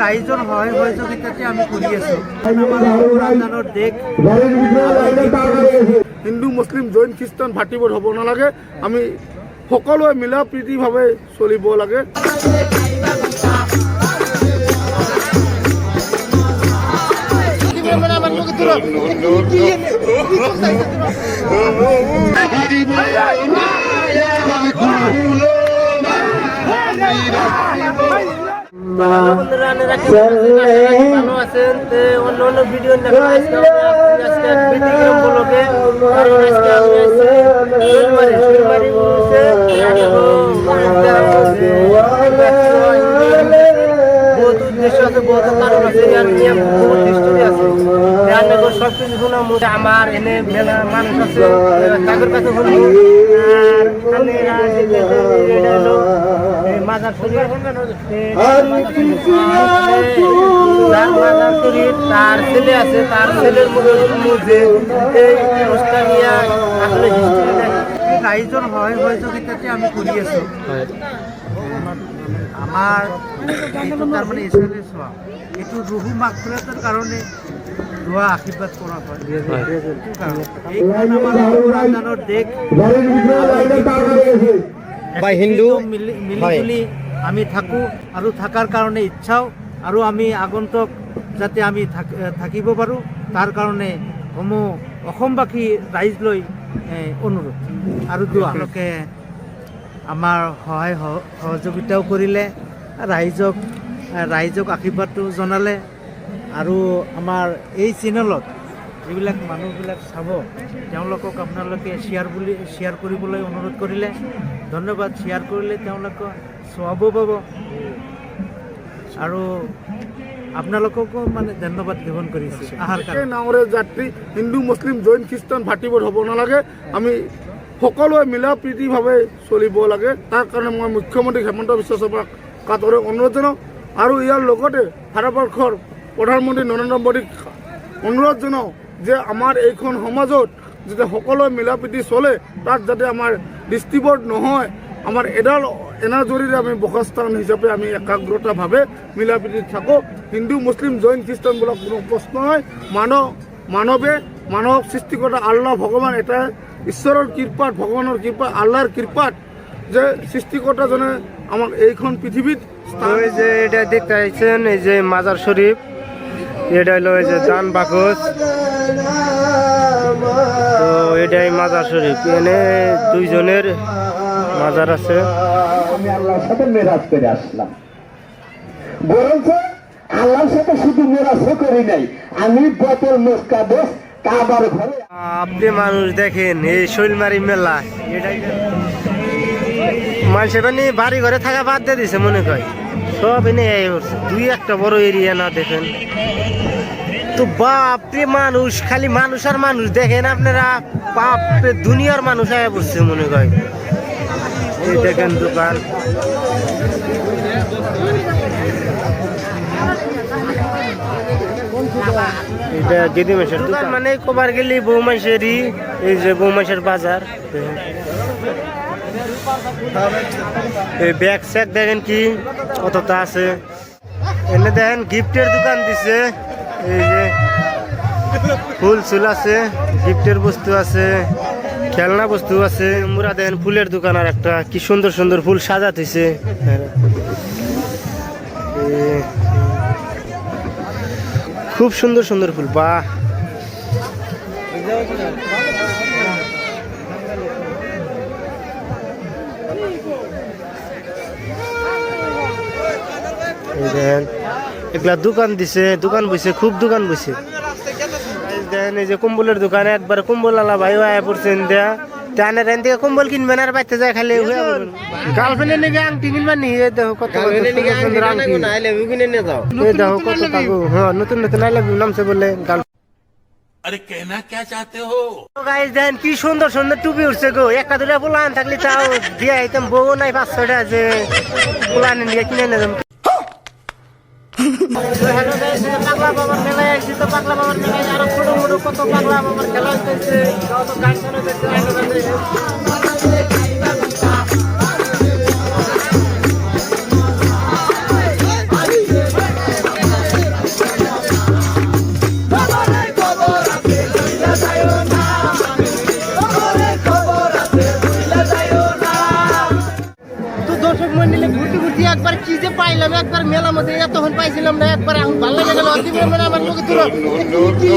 ৰাইজৰ সহায় সহযোগিতাতে আমি আছোঁ আমাৰ সমাধানৰ হিন্দু মুছলিম জৈন খ্ৰীষ্টান ভাতৃবোধ হ'ব নালাগে আমি সকলোৱে মিলা প্ৰীতিভাৱে চলিব লাগে। ভালো আছেন। অন্য অন্য ভিডিও দেখেন আজকে আমরা এনে মেলা মানুষ আছে। তাদের কাছে শুনি আর তার তার ছেলে আছে তার ছেলের মধ্যে এই অনুষ্ঠান নিয়ে আসলে রাইজৰ সহায় সহযোগিতাতে আমি কৰি আছোঁ আমাৰ এইটো তাৰমানে ঈশ্বৰে চোৱা এইটো ৰহু মাকফুৰাটোৰ কাৰণে দোৱা আশীৰ্বাদ কৰা হয়। এইখন আমাৰ দেশ বা হিন্দু মিলি মিলি জুলি আমি থাকোঁ আৰু থকাৰ কাৰণে ইচ্ছাও আৰু আমি আগন্তুক যাতে আমি থাক- থাকিব পাৰোঁ তাৰ কাৰণে সমূহ অসমবাসী ৰাইজলৈ অনুৰোধ। আৰু তেওঁলোকে আমাৰ সহায় সহ- সহযোগিতাও কৰিলে ৰাইজক ৰাইজক আশীৰ্বাদটো জনালে আৰু আমাৰ এই চেনেলত যিবিলাক মানুহবিলাক চাব, তেওঁলোকক আপোনালোকে শ্বেয়াৰ বুলি শ্বেয়াৰ কৰিবলৈ অনুৰোধ কৰিলে, ধন্যবাদ শ্বেয়াৰ কৰিলে তেওঁলোকে চোৱাব পাব। আৰু আপোনালোককো মানে ধন্যবাদ জ্ঞাপন কৰিছোঁ। আহাৰ নাৱৰে যাত্ৰী, হিন্দু, মুছলিম, জৈন, খ্ৰীষ্টান ভাতৃবোধ হ'ব নালাগে। আমি সকলোৱে মিলা প্ৰীতিভাৱে চলিব লাগে। তাৰ কাৰণে মই মুখ্যমন্ত্ৰী হেমন্ত বিশ্ব শৰ্মাক কাতৰে অনুৰোধ জনাওঁ। আৰু ইয়াৰ লগতে ভাৰতবৰ্ষৰ প্ৰধানমন্ত্ৰী নৰেন্দ্ৰ মোদীক অনুৰোধ জনাওঁ যে এইখন সমাজত যাতে সকলোৱে মিলা প্ৰীতি চলে, তাত যাতে আমাৰ দৃষ্টিবোধ নহয়, আমাৰ এডাল এনাজৰিৰে আমি বসস্থান হিচাপে আমি একাগ্ৰতাভাৱে মিলা প্ৰীতিত থাকোঁ। হিন্দু, মুছলিম, জৈন, খ্ৰীষ্টান বোলা কোনো প্ৰশ্ন নহয় মানৱ, মানৱে মানৱ সৃষ্টিকৰ্তা আল্লাহ ভগৱান এটা ঈশ্বৰৰ কৃপাত, ভগৱানৰ কৃপাত আল্লাহৰ কৃপাত যে সৃষ্টিকৰ্তাজনে আমাক এইখন স্থান ওই যে এটা দেখতে পাচ্ছেন এই যে মাজার শরীফ, এটা হলো যে দান বাকস তো এটাই মাজার শরীফ। এনে দুইজনের মাজার আছে। আমি আল্লাহর সাথে মেরাজ করে আসলাম। বরঞ্চ আল্লাহর সাথে শুধু মেরাজও করি নাই। আমি বোতল কাবার ঘরে আপনি মানুষ দেখেন এই শৈলমারি মেলা। এটাই মানুষের মানে বাড়ি ঘরে থাকা বাদ দিয়ে দিছে মনে কয় সব এনে দুই একটা বড় এরিয়া না দেখেন। তো বাপরে মানুষ খালি মানুষ আর মানুষ। দেখেন আপনারা বাপরে দুনিয়ার মানুষ আয়া পড়ছে মনে কয় এই দেখেন দোকান। এটা দিদি মাসের দোকান। মানে কবার গেলি বউ মাসেরই এই যে মাসের বাজার। এই ব্যাগ স্যাগ দেখেন কি কতটা আছে। এনে দেখেন গিফটের দোকান দিছে। এই যে ফুল চুল আছে, গিফটের বস্তু আছে, খেলনা বস্তু আছে। মুরা দেখেন ফুলের দোকান আর একটা, কি সুন্দর সুন্দর ফুল সাজাত হয়েছে খুব সুন্দর সুন্দর ফুল, বাহ। দেখেন। এগুলা দোকান দিছে দোকান বইছে খুব দোকান বইছে। দেখেন এই যে কম্বলের দোকানে একবার কম্বল আলা ভাই আয়া পড়ছেন দেয়া। এন কম্বল কিনবেন আর বাইতে যায় খালি গার্লফ্রেন্ডের নাকি আংটি কিনবেন দেখো দেখো হ্যাঁ, নতুন নামছে দেন কি সুন্দর সুন্দর টুপি উঠছে গো। একটা দুটা পোলান থাকলে তাও দিয়ে বউ নাই পাঁচশোটা যে পোলান কিনে নিলাম তো হ্যালো গাইস পাগলা বাবার মেলায় আসছি তো পাগলা বাবার মেলায় আরো ছোট মোটো কত পাগলা বাবার খেলা হইতেছে কত গান শোনা হইতেছে হ্যালো দর্শক মন্ডলে ঘুরতে ঘুরতে একবার কি যে পাইলাম একবার মেলা মধ্যে পাইছিলাম না একবার এখন ভালো লেগে গেল অতি মানে আমার মুখে তুলো কি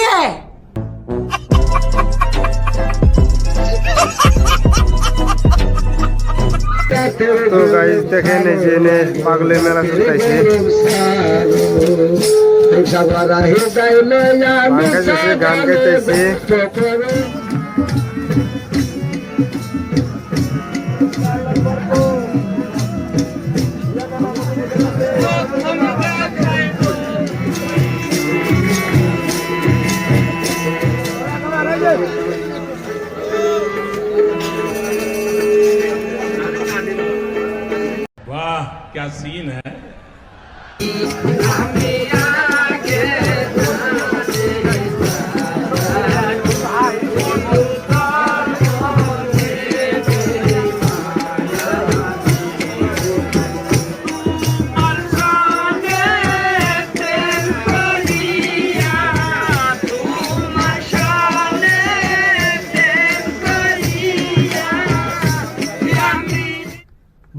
তোরা? তো গাইজ দেখেন এই যে এনে পাগলে মেলা গাইতেছে গান গাইতেছে वाह क्या सीन है?